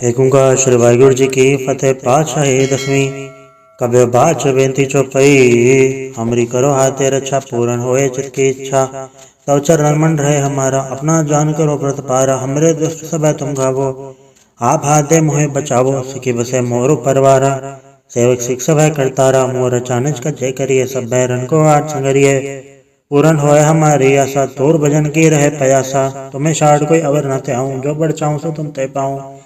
फेंकूँगा श्री वाहगुरु जी की फतेह पातशाही दसवीं। कबे बात बेनती चौपाई, हमरी करो हाथे रक्षा, पूर्ण होए चित की इच्छा। तव चरण मन रहे हमारा, अपना जान करो व्रत पारा, हमरे दुष्ट सब तुम गावो। आप हाथे मुहे बचावो सिकी बसे मोरू परवारा। सेवक सिख सब करतारा, मोर अचानक का जय करिए, सब भय रन को आठ संगरिए। पूरन होए हमारी आशा, तोर भजन की रहे पयासा तुम्हें शाड़ कोई अवर न त्याऊं, जो बढ़ चाहूँ सो तुम ते पाऊँ।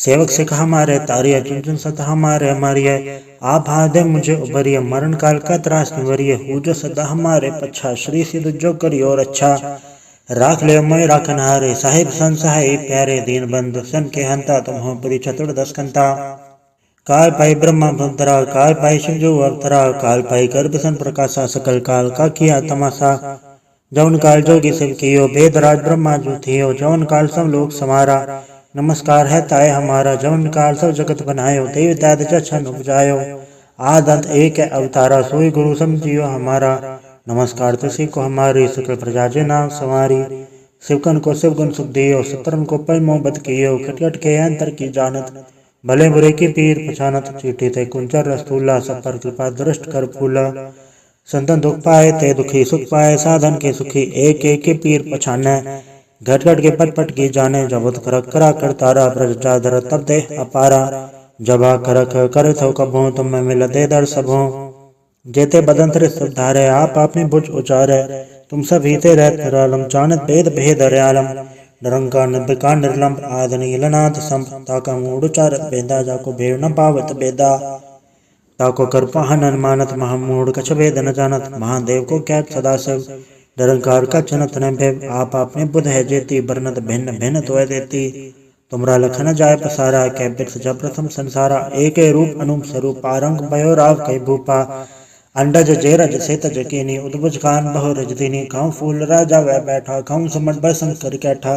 सेवक सिख हमारे तारिय चुन चुन सत हमारे हमारिय आप हादे मुझे उबरिय मरण काल का त्रास निवरिय हु जो सदा हमारे पच्छा, श्री सिद्ध जो करी और अच्छा। राख ले मैं राखन हारे साहिब सन सहाय प्यारे, दीन बंधु सन के हंता, तुम हो पुरी चतुर्दश कंता। काल पाई ब्रह्मा भद्रा काल पाई शिव जो अवतरा काल पाई गर्भ सन प्रकाशा, सकल काल का किया तमाशा। जौन काल जोगी शिव कियो वेदराज ब्रह्मा जो थियो जौन काल सब लोग समारा। नमस्कार है ताय हमारा जवन काल सब जगत बनायो, देव दाद छन उपजायो। आदंत एक है अवतारा, सोई गुरु समझियो हमारा। नमस्कार तुसी को हमारी सकल प्रजा जे नाम सवारी। शिवकन को शिव गुण सुख दियो, सतरन को पल मोहब्बत कियो, खटखट के अंतर की जानत। भले बुरे की पीर पछानत, चीटी ते कुंचर रस्तूला, सब पर कृपा दृष्ट कर फूला। संतन दुख पाए ते दुखी, सुख पाए साधन के सुखी एक एक के पीर पछाने। घट घट के पट पट की जाने जबत कर करा कर तारा ब्रज चादर तब दे अपारा। जबा करक कर थो कभो तुम में मिल दे दर सबो। जेते बदन तिर धारे, आप आपने भुज उचारे। तुम सब हीते रहत भेद भेद रयालम निरंकार नीलनाथ ताका बेदा जाको न पावत बेदा ताको कर पाहन मानत महामूड कछ भेद न जानत। महादेव को क्या सदा शिव निरंकार का चनत न भय आप आपने बुध है जेती बरनत भिन्न भिन्न तो देती। तुमरा लखन जाय पसारा, कै जब प्रथम संसारा। एक रूप अनुप स्वरूप पारंग भयो राव कई भूपा। अंडज जेरज सेतज कीनी उद्भुज कान बहु रजदिनी। खाऊं फूल राजा वह बैठा, खाऊं समट बसन कर कैठा।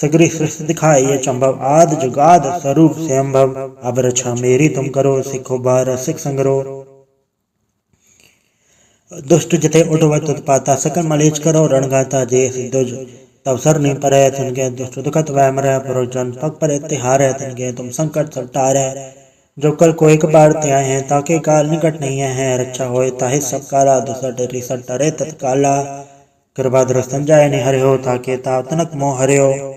सगरी सृष्टि दिखाई ये चंभव, आद जुगाद स्वरूप से अम्भव अब रक्षा मेरी तुम करो, सिखो बार सिख संगरो। दुष्ट जिथे उठवत उत्पाता सकल मलेच करो रणगाता जे सिद्धुज तब सर नहीं पर तिनके दुष्ट दुखत वैम रह परो जन। पग पर तिहार है तिनके तुम संकट सब टारे जो कल को एक बार ते आए हैं, ताके काल निकट नहीं है रक्षा होए, ताहे सब काला दुसट रिसट टरे तत्काला। कृपा दृष्टन जाय नि हरे हो, ताके ता तनक मोह हरे हो।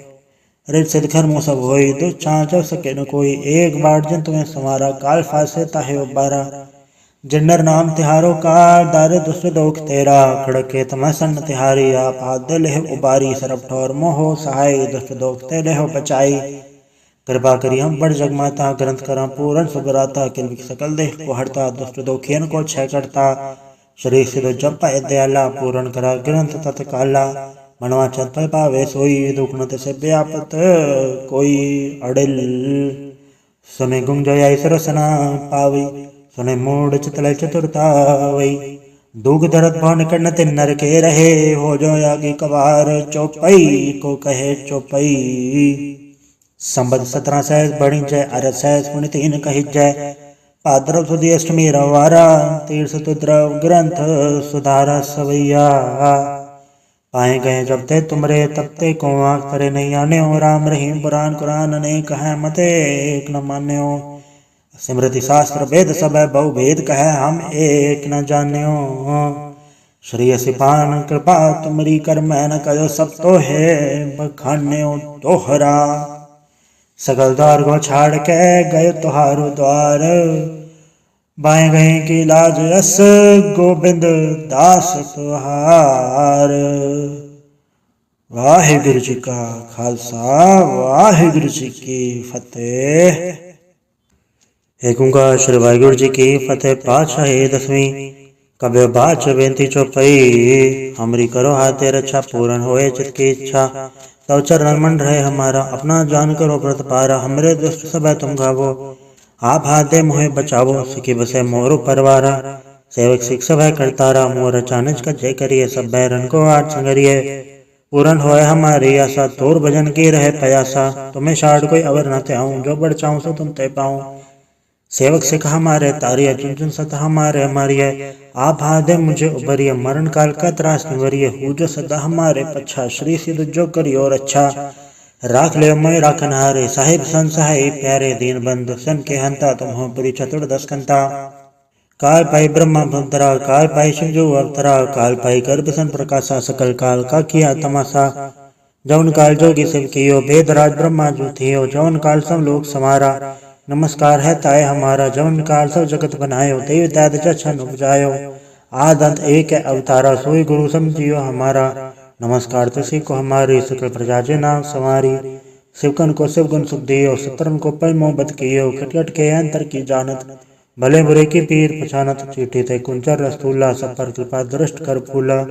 रिट सिद्ध घर मोह सब होई, दुष्ट छाँच सके न कोई। एक बार जन तुम्हें समारा काल फासे ताहे उबारा। जिन्नर नाम तिहारो का, दार दुष्ट दोख तेरा। खड़के तमसन तिहारी आप हाथ लेह उबारी। सरब ठोर मोहो, सहाय दुष्ट दोख ते लेहो बचाई। कृपा करी हम बड़ जगमाता, ग्रंथ करा पूर्ण सुगराता। किल सकल देह को हरता, दुष्ट दोखियन को छह करता। शरीर सिर जप दयाला, पूर्ण करा ग्रंथ तत्काला मनवा चत पावे सोई, दुख न से व्यापत कोई अड़िल। सुने गुंग जय सरसना पावी। सुने मूड चितल चतुरता दुग धरत भवन कर्ण तिन नर के रहे हो जो यागी कबार चौपई को कहे चौपई संबद सत्रह सहस बड़ी जय अर सहस पुण्य तीन कही जय भाद्रव सुदी अष्टमी रवारा तीर्थ तुद्रव ग्रंथ सुधारा सवैया पाए गए जब ते तुमरे तब ते को आँख करे नहीं आने हो राम रहीम पुराण कुरान अनेक है मते एक न मान्य हो सिमृति शास्त्र वेद सब है, बहु भेद कह, हम एक न जान्यो। श्री सिपान कृपा तुमरी कर, मैं न करो सब तो है, बखान्यो तोहरा। सगल द्वार को छाड़ के गए तुहारो द्वार। बाएँ गए की लाज अस गोबिंद दास तुहार। वाहिगुरु जी का खालसा, वाहिगुरु जी की फतेह। फेंकूँगा श्री वाहगुरु जी की फतेह पातशाही दसवीं। कबे बाच बेनती चौपाई, हमरी करो हाथे रक्षा पूर्ण होए जिसकी इच्छा। तव चरण मन रहे हमारा, अपना जान करो व्रत पारा, हमरे दुष्ट सब तुम गावो। आप हाथे मुहे बचावो, सखी बसे मोरू परवारा। सेवक सिख सब करतारा, मोर अचानच का जय करिए, सब बैरन को आठ संगरिए। पूरण होए हमारी आशा, तोर भजन की रहे प्यासा तुम्हें शाड़ कोई अवर न त्याऊं, जो बढ़ चाहूँ सो तुम ते पाऊँ। सेवक सिख हमारे तारिय चुन चुन सत हमारे हमारिय आप हादे मुझे उबरिय मरण काल का त्रास निवरिय। हु जो सदा हमारे पच्छा, श्री सिद्ध जो करी और अच्छा। राख ले मैं राखन हारे साहिब सन सहाय प्यारे दीन बंधु, सन के हंता तुम हो पुरी चतुर्दश कंता। काल पाई ब्रह्मा भंतरा काल पाई शिवजो अवतरा काल पाई गर्भ सन प्रकाशा, सकल काल का किया तमाशा। जौन काल जोगी शिव कियो वेदराज ब्रह्मा जो थियो जौन काल सब लोग समारा नमस्कार है ताय हमारा जौन काल सब जगत बनायो, देव दाद छन उपजायो। आदंत एक है अवतारा, सोई गुरु समझियो हमारा। नमस्कार तुसी को हमारी, सकल प्रजा जे नाम समारी शिवकन को शिव गुण सुख दियो सतरन को पल मोहब्बत कियो। खटखट के अंतर की जानत, भले बुरे की पीर पछानत। चीटी थे कुंचर रस्तूला सब पर कृपा दृष्ट कर फूला।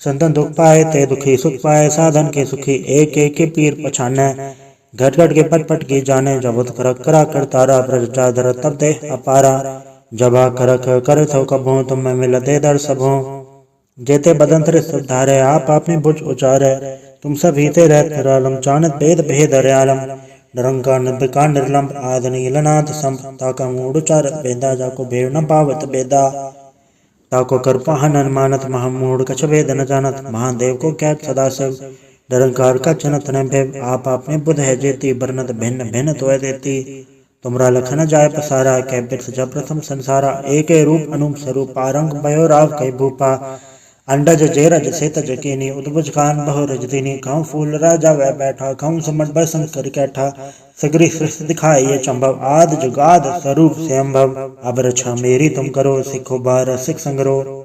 संतन दुख पाए ते दुखी, सुख पाए साधन के सुखी। एक एक के पीर पछाने। घट घट के पट पट की जाने, जब कर, करा कर तारा प्रजा धर तब दे अपारा। जबा करख कर थो कभो तुम मिल दे दर सबो। जेते बदन बदंतर सुधारे आप आपने बुझ उचारे। तुम सब हीते रहत निरालम चानत भेद भेद रयालम निरंकार निर्विकार निर्लंब, आद नीलनाथ सम ताका मूड चारत बेदा जाको भेव न पावत बेदा ताको कृपाहन अनुमानत महामूढ़ कछ भेद न जानत। महादेव को क्या सदा सब। निरंकार का चनत न भेव आप आपने बुध है जेती, बरनत भिन्न भिन्न तो देती। तुमरा लखन जाय पसारा कह बिरस जब प्रथम संसारा। एक रूप अनुप स्वरूप, आरंग भयो राव कई भूपा। अंडज जेरज सेतज कीनी उद्भुज खान बहु रजदिनी। खाऊं फूल राजा वह बैठा, खाऊं समट बसन कर कैठा। सगरी सृष्टि दिखाई ये चंभव, आद जुगाद स्वरूप से अम्भव अब रक्षा मेरी तुम करो, सिखो बार सिख संगरो।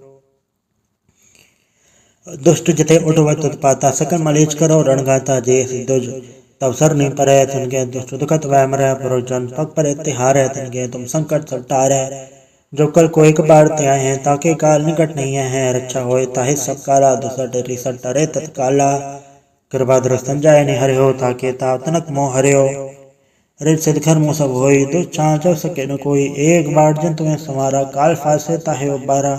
दुष्ट जिथे उठवत उत्पाता, सकल मलेच करो रणगाता जे सिद्धुज। तब सर नहीं पर सुन के दुष्ट दुखत वह मर पुरुष जन पग पर तिहार है तिनके तुम संकट सब टारे। जो कल को एक बार त्याए हैं, ताके काल निकट नहीं है, रक्षा होए ताहे सब काला दुसट रिसट टरे तत्काला। कृपा दृष्टन जाय ने हरे हो ताके ता तनक मोह हरे हो रिट सिद्ध खर मुँह सब होई दो चाँच सके न कोई, एक बार जन तुम्हें समारा काल फासे ताहे उबारा।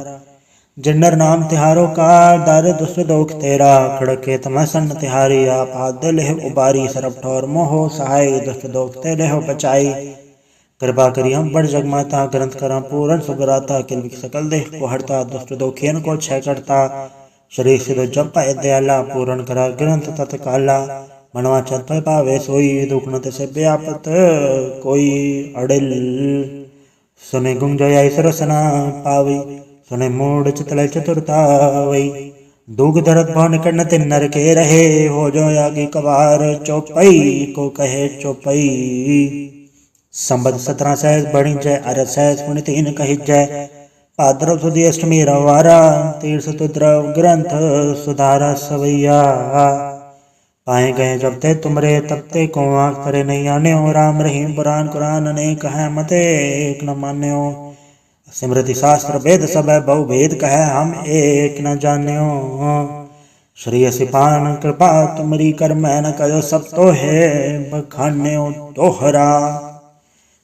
जिन्नर नाम तिहारो का, दारे दुष्ट दोख तेरा। खड़के तम सन्न तिहारी आप हाथ दिल उबारी। सरफ ठोर मोहो सहाय, दुष्ट दोख तेरे हो बचाई। कृपा करी हम बड़ जगमाता ग्रंथ करा पूर्ण सुगराता किल सकल देह को हरता, दुष्ट दोखियन को छह करता। शरीर से जप दयाला, पूर्ण करा ग्रंथ तत्काला मनवा चत पावे सोई, दुख न से व्यापत कोई अड़िल। सुने गुंजया सरसना पावी। सुने मूड चितल चतुरता वही दुग धरत भवन कर्ण नर के रहे हो जो यागी कबार चौपई को कहे चौपई संबद सत्रह सहस बड़ी जय अर सहस पुण्य तीन कही जय भाद्रव सुधी अष्टमी रवारा तीर्थ द्रव ग्रंथ सुधारा सवैया पाए गए जब ते तुमरे तब ते को आँख करे नहीं आने हो राम रहीम पुराण कुरान ने कहे मते एक न मान्य हो स्मृति शास्त्र वेद सब बहु भेद कहे, हम एक न जाने हो श्री सिपान कृपा तुमरी कर मैं न कहो सब तो है बखाने तोहरा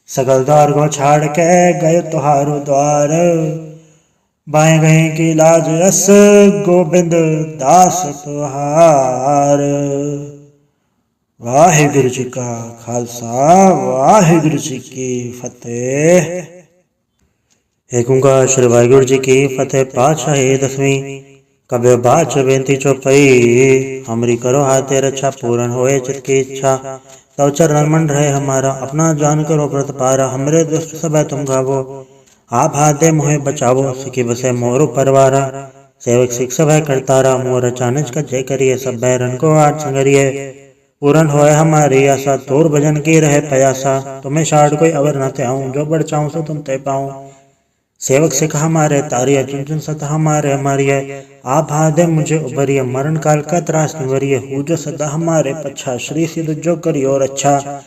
सकल द्वार को छाड़ के गए तुहारो द्वार। बाएँ गए की लाज अस गोबिंद दास तुहार। वाहिगुरु जी का खालसा, वाहिगुरु जी की फतेह। एक श्री वाहिगुरु जी की फतेह पातशाही दसवीं। कबे बाच बेनती चौपई, हमरी करो हाथे रक्षा पूर्ण होए चित की इच्छा। तव चरण मन रहे हमारा, अपना जान करो व्रत पारा, हमरे दुष्ट सब तुम गावो। आप हाथे मोहे बचावो, सिखी बसे मोरु परवारा। सेवक सिख सब करतारा, मोर अचानक का जय करिए सब बैरन को आठ संगरिए। पूर्ण होए हमारी आशा तोर भजन की रहे पयासा तुम्हें शाड़ कोई अवर न ते आऊँ जो बढ़ चाहूँ सो तुम ते पाऊँ। सेवक से सिख हमारे तारिय, चुन सत हमारे हमारी आप हादे मुझे उभरिय मरण काल का त्रास निवरिय। हु जो सदा हमारे, पच्छा, श्री सिद्ध जो करी और अच्छा।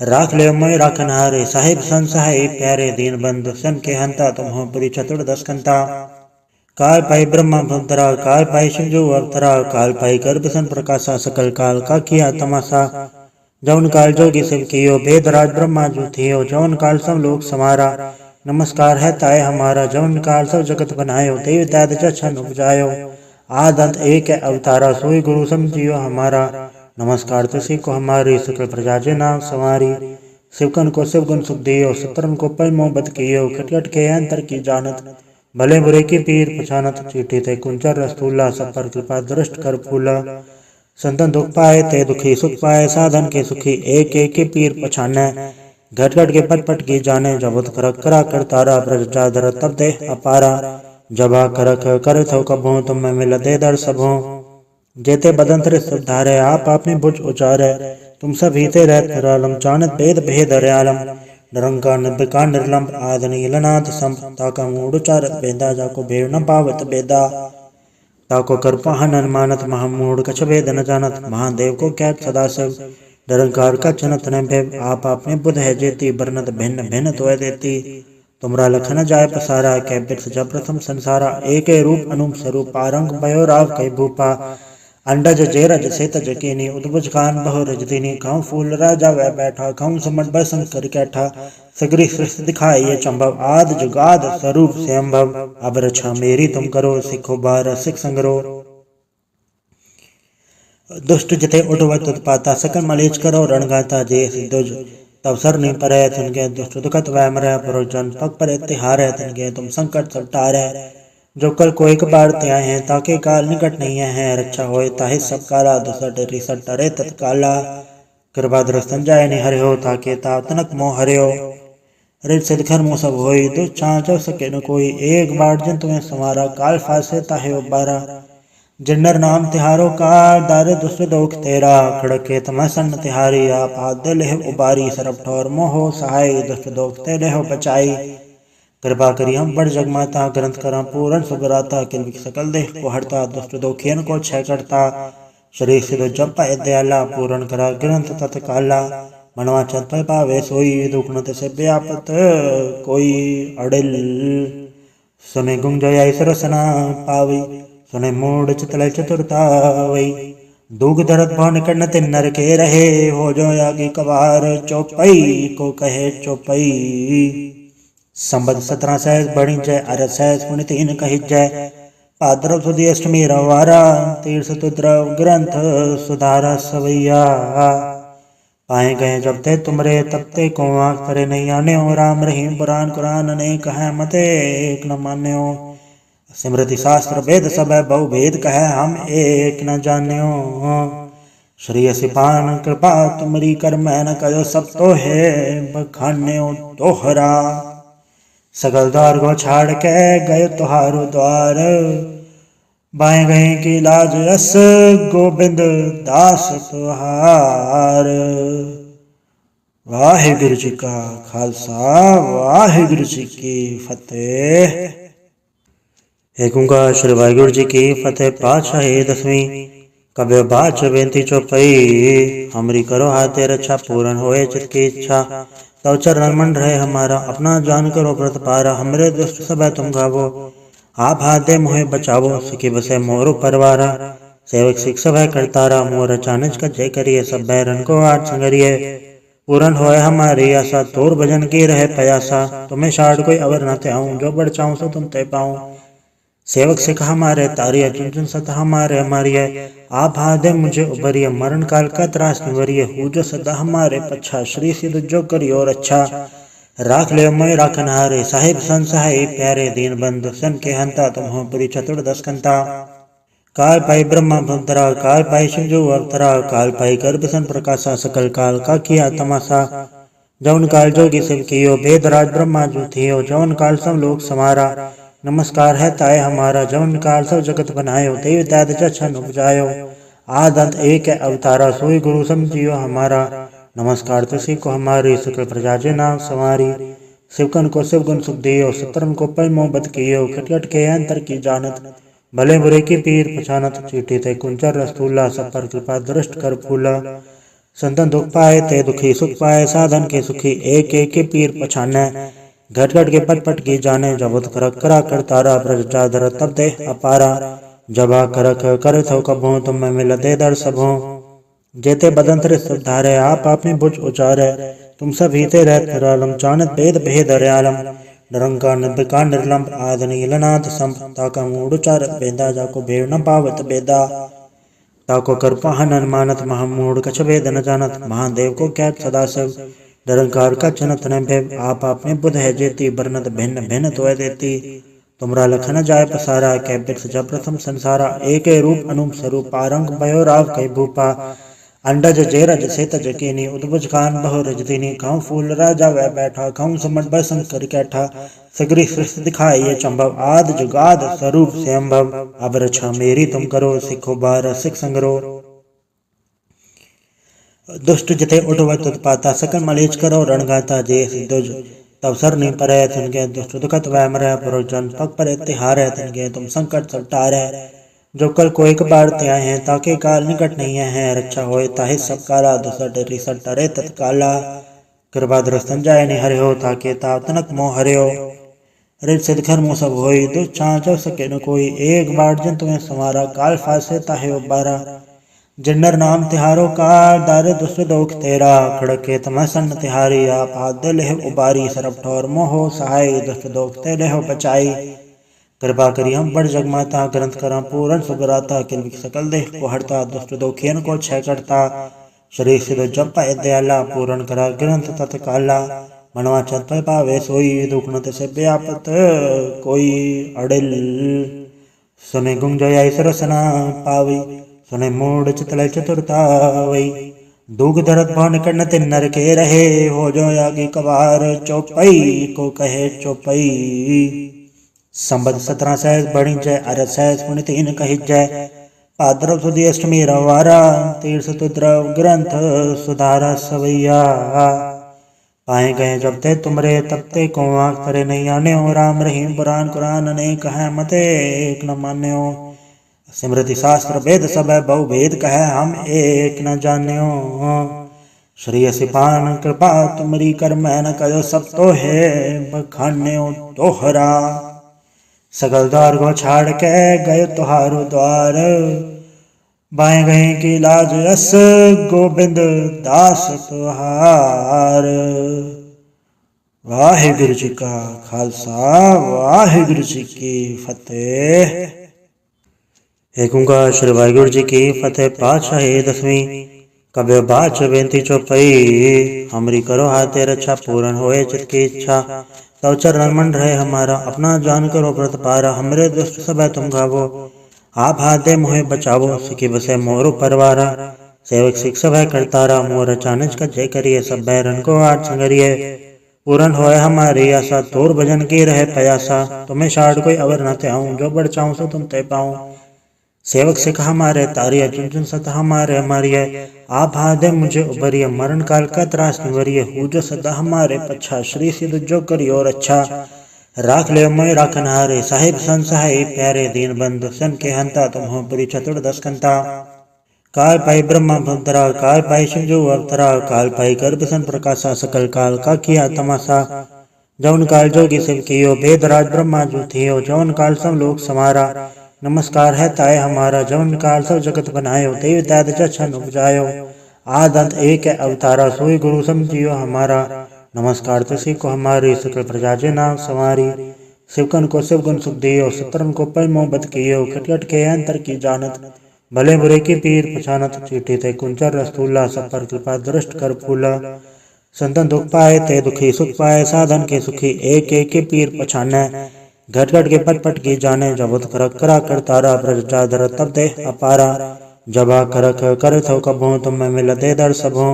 राख ले मैं राखन हारे साहिब, सन सहाय, प्यारे दीन बंधु, सन के हंता तुम हो पुरी चतुर्दश कंता। काल पाई ब्रह्मा भंतरा काल पाई शिवजो अवतरा काल पाई गर्भ सन प्रकाशा, सकल काल का किया तमाशा। जौन काल जोगी शिव कियो भेदराज ब्रह्मा जो थियो जौन काल सब लोग समारा। नमस्कार है ताय हमारा जवन काल सब जगत बनायो देव दाद छन उपजायो। आदंत एक है अवतारा, सोई गुरु समझियो हमारा। नमस्कार तुसी को हमारी, सकल प्रजा जे नाम सवारी। शिवकन को शिव गुण सुख दियो, सतरन को पल मोहब्बत कियो खटखट के अंतर की जानत। भले बुरे की पीर पछानत, चीटी थे कुंचर रस्तूला सब पर कृपा दृष्ट कर फूला। संतन दुख पाए ते दुखी सुख पाए, साधन के सुखी एक एक के पीर पछाने। घट घट के पट की जाने जबत करक करा कर तारा ब्रज चादर तब दे अपारा। जबा करक कर थो कभो तुम में मिल दे दर सबो जेते बदंतर सब धारे, आप आपने बुझ उचारे। तुम सब हीते रहत निरालम जानत भेद भेद रयालम निरंकार निर्विकार निर्लंब आदि नीलनाथ संप, ताका मूड चारत बेदा जाको भेव न पावत बेदा ताको कर कृपाहन अनुमानत महामूढ़ कछ भेद न जानत, महादेव को क्या सदा सब। निरंकार का चनत न भेव आप आपने बुध है जेती, बरनत भिन्न भिन्न तो देती। तुमरा लखन जाय पसारा, कै जब प्रथम संसारा। एक रूप अनुप स्वरूप आरंग भयो राव कई भूपा। अंडज जेरज सेतज केनी उद्भुज खान बहु रजदिनी खाऊं फूल राजा वह बैठा, खाऊं समट बसन कर कैठा। सगरी सृष्टि दिखाई ये चंभव, आद जुगाद स्वरूप से अब रक्षा मेरी तुम करो, सिखो बार सिख संगरो। दुष्ट जिथे उठवत उत्पाता सकल मलेच करो रणगाता जे सिद्धुज। तब सर नहीं परे तिनके दुष्ट दुखत वह मरे पुरुष जन पग पर तिहार है तिनके तुम संकट सब टारे जो कल को एक बार त्याए हैं, ताके काल निकट नहीं है रक्षा होए, ताहे सब काला दुसट रिसट टरे तत्काला। कृपा दृष्टन जाय ने हरे हो, ताके ता तनक मोह हरे हो रिट सिद्धखर मुँह सब होई दो चाँच सके न कोई, एक बार जन तुम्हें समारा काल फासे ताहे उबारा। जिन्नर नाम तिहारो का, दार दुष्ट दोख तेरा। खड़के तमसन तिहारी आप हाथ दिल उबारी। सरफ ठोर मोहो सहाय, दुष्ट दोख तेरे हो बचाई। कृपा करी हम बड़ जगमाता, ग्रंथ करा पूर्ण सुगराता किल सकल देह को हरता, दुष्ट दोखियन को छह करता। शरीर से जप दयाला, पूर्ण करा ग्रंथ तत्काला मनवा चत पावे सोई, दुख से व्यापत कोई अड़िल। सुने गुंजया सरसना पावी। सुने मूड चितल चतुरता दुग धरत भवन कर्ण ते नर के रहे हो जो यागी कबार चौपई को कहे चौपई संबद सत्रह सहस बड़ी जय अर सहस पुण्य तीन कही जय पाद्रव सुधी अष्टमी रवारा तीर्थ तुद्रव ग्रंथ सुधारा सवैया पाए गए जब ते तुमरे तब ते को आँख करे नहीं आने हो राम रहीम पुराण कुरान अनेक है मते एक न मान्यो स्मृति शास्त्र वेद सब है बहु भेद कहे, हम एक न जान्यो। श्री सिपान कृपा तुमरी कर मैं न कहो सब तो है बखान्यो तोहरा सकल द्वार को छाड़ के गए तुहारो द्वार। बाएँ गए की लाज यस गोबिंद दास तुहार। वाहिगुरु जी का खालसा, वाहिगुरु जी की फतेह। ओंकार श्री वाहिगुरु जी की फतेह पातशाही दसवीं। कबे बाच बेनती चौपई, हमरी करो हाथे रक्षा, पूर्ण होए चित की इच्छा। तव चरण मन रहे हमारा, अपना जान करो व्रत पारा, हमरे दुष्ट सब तुम गावो। आप हाथे मोहे बचावो, सखी बसे मोरु परवारा। सेवक सिख सब है करतारा, मोर अचानक का जय करिए सब बैरन को आठ संगरिए। पूर्ण होए हमारी आशा, तोर भजन की रहे पयासा तुम्हें शाड़ कोई अवर न आऊँ जो बढ़ चाहूँ सो तुम ते पाऊँ। सेवक से सिख हमारे तारिय चुन सत हमारे हमारी आप हादे मुझे उभरिय मरण काल का त्रास निवरिय हु जो सदा हमारे पच्छा, श्री सिद्ध जो करियो और अच्छा। राख ले मैं राखन हारे साहिब, सन सहाय, प्यारे दीन बंधु, सन के हंता तुम हो पुरी चतुर्दश कंता। काल पाई ब्रह्मा भंतरा काल पाई शिवजो अवतरा काल पाई गर्भ सन प्रकाशा, सकल काल का किया तमाशा। जौन काल जोगी शिव कियो भेदराज ब्रह्मा जो थियो, जौन काल सब लोग समारा नमस्कार है ताय हमारा जवन काल सब जगत बनायो देव दाद छन उपजायो। आदत एक है अवतारा, सोई गुरु समझियो हमारा। नमस्कार तुसी को हमारी सकल प्रजा जे नाम समारी शिवकन को शिव गुण सुख दियो सतरन को पल मोहब्बत कियो खटखट के अंतर की जानत, भले बुरे की पीर पछानत, चीटी ते कुंचर, रस्तूला, सब पर कृपा दृष्ट कर फूला। संतन दुख पाए ते दुखी सुख पाए, साधन के सुखी एक एक के पीर पछाने घट घट के पट पट की जाने जबत कर करा कर तारा ब्रज चादर तब दे अपारा। जबा करक कर थो कभो, तुम मिल दे दर सबो। जेते बदंतर सब धारे, आप आपने बुझ उचारे। तुम सब हीते रहत निरालम जानत भेद भेद रयालम निरंकार निर्विकार निर्लंब आद नीलनाथ संप, ताका मूड चारत बेदा जाको भेव न पावत बेदा ताको कर पाहन अनुमानत महामूढ़ कछ भेद न जानत। महादेव को क्या सदा सब। निरंकार का चनत न भय आप आपने बुध है जेती बरनत भिन्न भिन्न तो देती। तुमरा लखन जाय पसारा, कै बिरस जब प्रथम संसारा। एक रूप अनुप स्वरूप आरंग भयो राव कै भूपा। अंडज जेरज सेतज केनी उद्भुज खान बहु रजदिनी। कहूँ फूल राजा वह बैठा कहूँ समझ बसन कर कैठा। सगरी सृष्टि दिखाई ये चंभव आद जुगाद स्वरूप से अम्भव अब रक्षा मेरी तुम करो, सिखो बार सिख संगरो। दुष्ट जिते उठवत उत्पाता सकल मलेच करो रणगाता जे सिद्धुज तब सर नहीं परे के दुष्ट दुखत वह मरे पुरुजन पग पर तिहार है तिन के तुम संकट सब टारे। जो कल को एक बार त्याए हैं, ताके काल निकट नहीं है रक्षा होए, ताहि सब काला दुसट रिसट टरे तत्काला। कृपा दृष्टन जाय नि हरे हो ताके ता तनक मोह हरे हो रित सिद्ध घर मुँह सब होई दो चाँचो सके न कोई। एक बार जन तुम्हें समारा काल फासे ताहे बारा जिन्नर नाम तिहारो का, दार दुष्ट दोख तेरा, खड़के तमसन तिहारी, आप हाथ लेह उबारी सरफ ठोर मोहो सहाय, दुष्ट दोख ते लेहो बचाई। कृपा करी हम बड़ जगमाता, ग्रंथ करा पूर्ण सुबराता किल सकल देह को हरता दुष्ट दोखियन को छह करता। शरीर से जप दयाला, पूर्ण करा ग्रंथ तत्काला। मनवा चत पावे सोई दुखन से व्यापत कोई अड़िल। सुने गुंजया सरसना पावी। सुने मूड चितल चतुरता वही दुख दर्द भवन कर्ण तिन नर के रहे, हो जो यागी कबार चौपई, को कहे चौपई। संबद सत्रह सहस बड़ी जय अरत सहस पुण्य तीन कही जय भाद्रव सुधी अष्टमी रवारा तीर्थ द्रव ग्रंथ सुधारा सवैया। पाए गए जब ते तुमरे, तब ते को आँख करे नहीं आने हो राम रहीम पुराण कुरान अनेक है मते, एक न मान्य। स्मृति शास्त्र वेद सब बहु भेद कह हम एक न जाने हो श्री सिपान, कृपा तुमरी कर मैं न कहो सब तो है बखान्य तोहरा। सकल द्वार को छाड़ के गए तुहारो द्वार। बाएँ गए की लाज रस गोबिंद दास तुहार। वाहिगुरु जी का खालसा, वाहिगुरु जी की फतेह। एक श्री वाहिगुरु जी की फतेह पातशाही दसवीं। कबे बाच बेनती चौपई, हमरी करो हाथे रक्षा पूर्ण होए चित की इच्छा। तव चरण मन रहे हमारा, अपना जान करो व्रत पारा, हमरे दुष्ट सब तुम गावो। आप हाथे मोहे बचावो, सिखी बसे मोरु परवारा। सेवक सिख सब है करतारा, मोर अचानक का जय करिए सब बैरन को आठ संगरिए। पूर्ण होए हमारी आशा तोर भजन की रहे पयासा तुम्हें शाड़ कोई अवर न ते जो बढ़ चाहूँ सो तुम ते पाऊँ। सेवक सिख हमारे तारिय चुन चुन सत हमारे हमारिय आप दे मुझे उबरिय मरण काल का त्रास निवरिय हु जो सदा हमारे, पच्छा श्री सिद्ध जो करी और अच्छा। राख ले मैं राखन हारे साहिब सन सहाय, प्यारे दीन बंधु सन के हंता तुम हो पुरी चतुर्दश कंता। काल पाई ब्रह्मा भक्तरा काल पाई शिवजो अवतरा। काल पाई गर्भ सन प्रकाशा, सकल काल का किया तमाशा। जौन काल जोगी शिव कियो भेद राज ब्रह्मा जो थियो, जौन काल सब लोग समारा। नमस्कार है ताय हमारा जवन काल सब जगत बनायो, देव दाद छन उपजायो। आद अंत एक अवतारा, सोई गुरु समझियो हमारा। नमस्कार तुसी को हमारी, सकल प्रजा जे नाम सवारी। शिवकन को शिव गुण सुख दियो सतरन को पल मोहब्बत कियो खटखट के अंतर की जानत। भले बुरे की पीर पछानत चीठी ते कुंचर रस्तूला, सब पर कृपा दृष्ट कर फूला। संतन दुख पाए ते दुखी, सुख पाए साधन के सुखी एक एक के पीर पछाने घट घट के पट पट की जाने जबुत कर करा कर तारा ब्रज चादर तब दे अपारा। जबा करक कर थो कबो तुम में मिल दे दर सबो।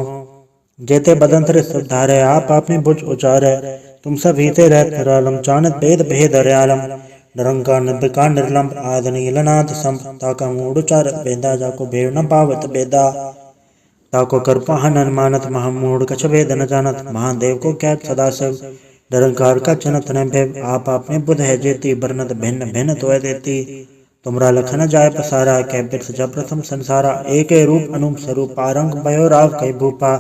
जेते बदन थे धारे, आप अपने बुझ उचारे। तुम सब हीते रहत निरालम चानत भेद भेद हरियालम निरंकार निर्विकार निर्लंब आद नीलनाथ सम ताका मूड उचार बेदा जाको भेव न पावत बेदा ताको कर पाहन मानत महामूड कछ भेद न जानत। महादेव को क्या सदा सब निरंकार का चनत न आप आपने बुध है जेती बरनत भिन्न भिन्न तो देती तुमरा लखन जाय पसारा कै बिरस जब प्रथम संसारा एक रूप अनुप स्वरूप आरंग भयो राव कै भूपा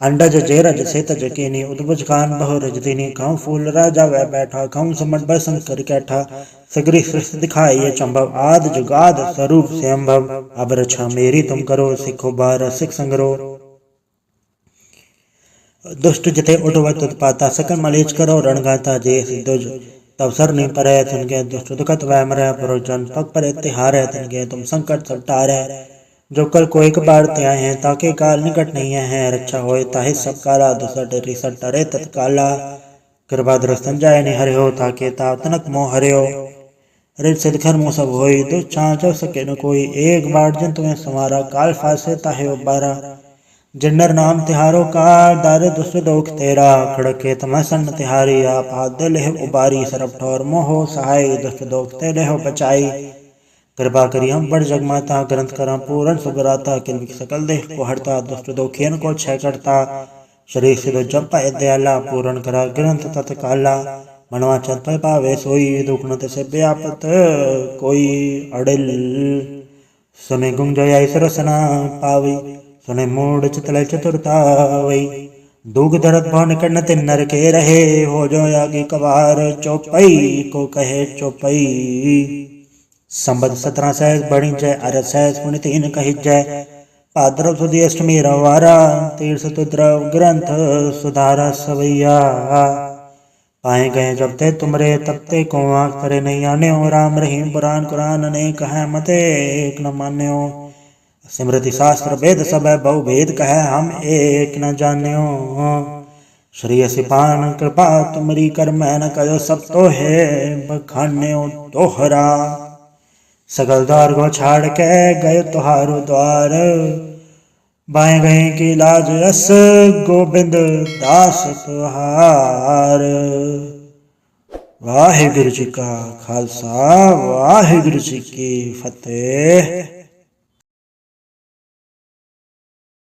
अंडज जेरज सेतज केनी उद्भुज खान बहु रजदिनी कहूँ फूल राजा वह बैठा कहूँ समझ बसन कर कैठा सगरी सृष्टि दिखाई ये चंभव आद जुगाद स्वरूप से अम्भव अब रक्षा मेरी तुम करो सिखो बार सिख संगरो ದುಷ್ಟ ಜೊತೆ ಒಡುವ ತುತ್ಪಾತ ಸಕಲ ಮಲೇಜ್ ಕರೋ ರಣಗಾತ ಜೇ ಸಿದ್ಧೋಜ್ तब सर नहीं पर है दुष्ट दुखत वैम रह प्रोजन पग पर तिहार है तुन के तुम संकट सब टार है जो कल को एक बार त्याय हैं, ताके काल निकट नहीं है, रक्षा होए, ताहे सब काला, दूसर डरी, सर डरे तत्काला। कृपा दृष्टन जाय नि हरे हो ताके ताव तनक मोह हरे हो रित सिद्ध घर मुँह सब होई, दुष्ट छाँ सके न कोई। एक बार जिन तुम्हें समारा काल फासे ताहे बारा जिन्नर नाम तिहारों का, दार दुसलोक तेरा, खड़के तमसन तिहारी आपात दिल उबारी सरब ठोर मोहो, सहाय दुसलोक तेरे हो बचाई। कृपा करी हम बड़ जगमाता, ग्रंथ कर पूरण सुगराता किल सकल देह को हरता, दुष्ट दोखियन को छह करता। शरीर जब जपा दयाला, पूरण करा ग्रंथ तत्काला। मनवा चत पर पावे सोई, दुख न से व्यापत कोई अड़िल। समय गुंग जया सरसना पावी। सुने मूड चितल चतुरता वई दुग दरत भवन कर्ण तिन नर के रहे हो जो यागी कबार चौपई को कहे चौपई संबद सत्रह सहज बड़ी जय अरत सहज पुण्य तीन कही जय भाद्रव सुदी अष्टमी रवारा तीर्थ तुद्रव ग्रंथ सुधारा सवैया पाए गए जब ते तुमरे तब ते को आँख करे नहीं आने हो राम रहीम पुराण कुरान अनेक है मते एक न मान्यो स्मृति शास्त्र वेद सब बहु भेद कह हम, एक न जान्यो। श्री सिपान कृपा तुमरी कर मैं न कयो सब तो है बखान्यो तोहरा। सकल द्वार को छाड़ के गए तुहारो द्वार। बाएँ गए की लाज यस गोबिंद दास तुहार। वाहिगुरु जी का खालसा, वाहिगुरु जी की फतेह।